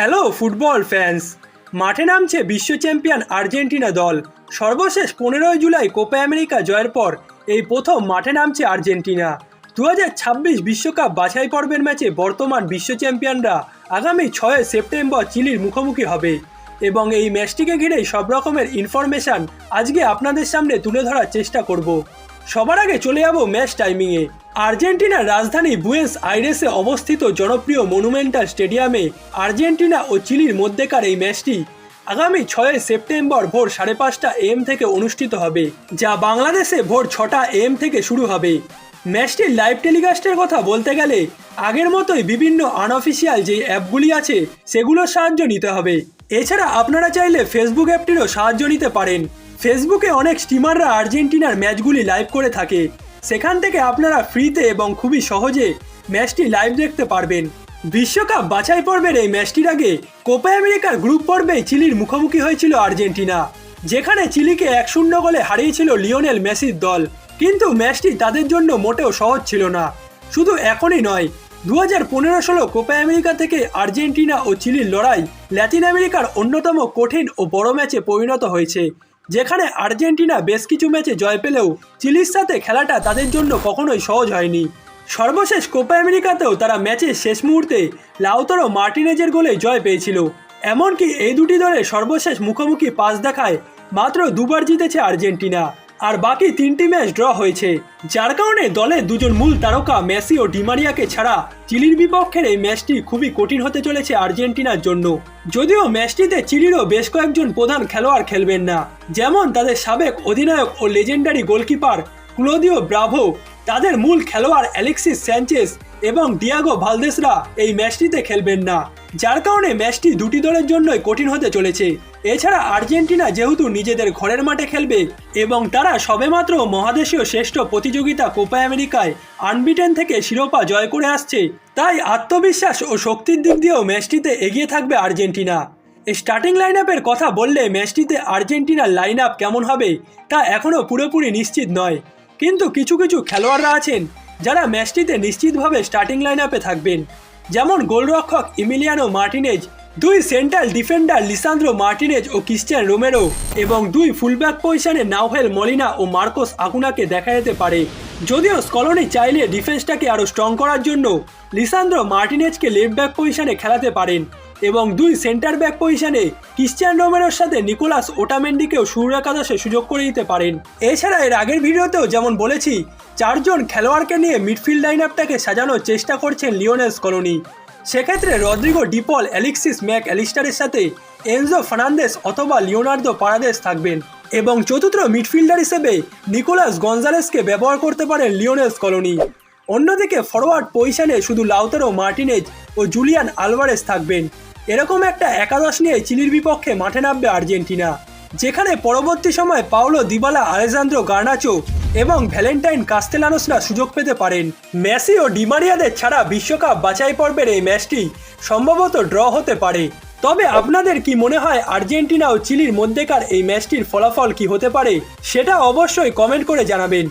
Hello football fans মাঠে নামছে বিশ্ব চ্যাম্পিয়ন আর্জেন্টিনা দল। সর্বশেষ পনেরোই জুলাই কোপা আমেরিকা জয়ের পর এই প্রথম মাঠে নামছে আর্জেন্টিনা। দু হাজার ছাব্বিশ বিশ্বকাপ বাছাই পর্বের ম্যাচে বর্তমান বিশ্ব চ্যাম্পিয়নরা আগামী ছয় সেপ্টেম্বর চিলির মুখোমুখি হবে। এবং এই ম্যাচটিকে ঘিরেই সব রকমের ইনফরমেশন আজকে আপনাদের সামনে তুলে ধরার চেষ্টা করব। সবার আগে চলে যাব ম্যাচ টাইমিংয়ে আর্জেন্টিনার রাজধানী বুয়েন্স আইরেসে অবস্থিত জনপ্রিয় মনুমেন্টাল স্টেডিয়ামে আর্জেন্টিনা ও চিলির মধ্যেকার এই ম্যাচটি আগামী ছয় সেপ্টেম্বর ভোর সাড়ে পাঁচটা এম থেকে অনুষ্ঠিত হবে, যা বাংলাদেশে ভোর ছটা এম থেকে শুরু হবে। ম্যাচটির লাইভ টেলিকাস্টের কথা বলতে গেলে আগের মতোই বিভিন্ন আনঅফিসিয়াল যে অ্যাপগুলি আছে, সেগুলোর সাহায্য নিতে হবে। এছাড়া আপনারা চাইলে ফেসবুক অ্যাপটিরও সাহায্য নিতে পারেন। ফেসবুকে অনেক স্টিমাররা আর্জেন্টিনার ম্যাচগুলি লাইভ করে থাকে। সেখান থেকে আপনারা ফ্রিতে এবং খুবই সহজে ম্যাচটি লাইভ দেখতে পারবেন। বিশ্বকাপ বাছাই পর্বের এই ম্যাচটির আগে কোপা আমেরিকার গ্রুপ পর্বে চিলির মুখোমুখি হয়েছিল আর্জেন্টিনা, যেখানে চিলিকে এক শূন্য গোলে হারিয়েছিল লিওনেল মেসির দল। কিন্তু ম্যাচটি তাদের জন্য মোটেও সহজ ছিল না। শুধু এখনই নয় দু হাজার পনেরো ষোলো কোপা আমেরিকা থেকে আর্জেন্টিনা ও চিলির লড়াই ল্যাটিন আমেরিকার অন্যতম কঠিন ও বড় ম্যাচে পরিণত হয়েছে। যেখানে আর্জেন্টিনা বেশ কিছু ম্যাচে জয় পেলেও চিলির সাথে খেলাটা তাদের জন্য কখনোই সহজ হয়নি। সর্বশেষ কোপা আমেরিকাতেও তারা ম্যাচের শেষ মুহূর্তে লাউতারো মার্টিনেজের গোলে জয় পেয়েছিল। এমনকি এই দুটি দলের সর্বশেষ মুখোমুখি পাস দেখায় মাত্র দুবার জিতেছে আর্জেন্টিনা। আর বাকি তিনটি ম্যাচ ড্র হয়েছে। যার কারণে দলের দুজন মূল তারকা মেসি ও ডিমারিয়াকে ছাড়া চিলির বিপক্ষের এই ম্যাচটি খুবই কঠিন হতে চলেছে আর্জেন্টিনার জন্য। যদিও ম্যাচটিতে চিলিরও বেশ কয়েকজন প্রধান খেলোয়াড় খেলবেন না। যেমন তাদের সাবেক অধিনায়ক ও লেজেন্ডারি গোলকিপার ক্লোদিও ব্রাভো, তাদের মূল খেলোয়াড় অ্যালেক্সিস স্যাঞ্চেস এবং ডিয়াগো ভালদেসরা এই ম্যাচটিতে খেলবেন না। যার কারণে ম্যাচটি দুটি দলের জন্যই কঠিন হতে চলেছে। এছাড়া আর্জেন্টিনা যেহেতু নিজেদের ঘরের মাঠে খেলবে এবং তারা সবেমাত্র মহাদেশীয় শ্রেষ্ঠ প্রতিযোগিতা কোপা আমেরিকায় আনবিটেন থেকে শিরোপা জয় করে আসছে, তাই আত্মবিশ্বাস ও শক্তির দিক দিয়েও ম্যাচটিতে এগিয়ে থাকবে আর্জেন্টিনা। স্টার্টিং লাইন আপের কথা বললে ম্যাচটিতে আর্জেন্টিনার লাইন আপ কেমন হবে, তা এখনও পুরোপুরি নিশ্চিত নয়। কিন্তু কিছু কিছু খেলোয়াড়রা আছেন, যারা ম্যাচটিতে নিশ্চিতভাবে স্টার্টিং লাইন আপে থাকবেন। যেমন গোলরক্ষক ইমিলিয়ানো মার্টিনেজ, দুই সেন্ট্রাল ডিফেন্ডার লিসান্দ্রো মার্টিনেজ ও ক্রিস্টিয়ান রোমেরো এবং দুই ফুলব্যাক পজিশনে নাওহেল মলিনা ও মার্কোস আকুনাকে দেখা যেতে পারে। যদিও স্কলনি চাইলে ডিফেন্সটাকে আরও স্ট্রং করার জন্য লিসান্দ্রো মার্টিনেজকে লেফট ব্যাক পজিশনে খেলাতে পারেন। এবং দুই সেন্টার ব্যাক পজিশনে ক্রিশ্চিয়ান রোমেরোর সাথে নিকোলাস ওটামেন্ডিকেও শুরু একাদশে সুযোগ করে দিতে পারেন। এছাড়া এর আগের ভিডিওতেও যেমন বলেছি, চারজন খেলোয়াড়কে নিয়ে মিডফিল্ড লাইন আপটাকে সাজানোর চেষ্টা করছেন লিওনেস কলোনি সেক্ষেত্রে Rodrigo De Paul Alexis Mac অ্যালিস্টারের সাথে এনজো ফার্নান্দেস অথবা লিওনার্দো পারাদেস থাকবেন এবং চতুর্থ মিডফিল্ডার হিসেবে নিকোলাস গঞ্জালেসকে ব্যবহার করতে পারেন লিওনেস কলোনি অন্যদিকে ফরওয়ার্ড পজিশনে শুধু লাউতারো মার্টিনেজ ও জুলিয়ান আলভারেস থাকবেন। এরকম একটা একাদশ নিয়ে চিলির বিপক্ষে মাঠে নামবে আর্জেন্টিনা, যেখানে পরবর্তী সময় পাওলো দিবালা, আলেজান্দ্রো গার্নাচো এবং ভ্যালেন্টাইন কাস্তেলানোসরা সুযোগ পেতে পারেন। মেসি ও ডিমারিয়াদের ছাড়া বিশ্বকাপ বাছাই পর্বের এই ম্যাচটি সম্ভবত ড্র হতে পারে। তবে আপনাদের কি মনে হয় আর্জেন্টিনা ও চিলির মধ্যেকার এই ম্যাচটির ফলাফল কি হতে পারে, সেটা অবশ্যই কমেন্ট করে জানাবেন।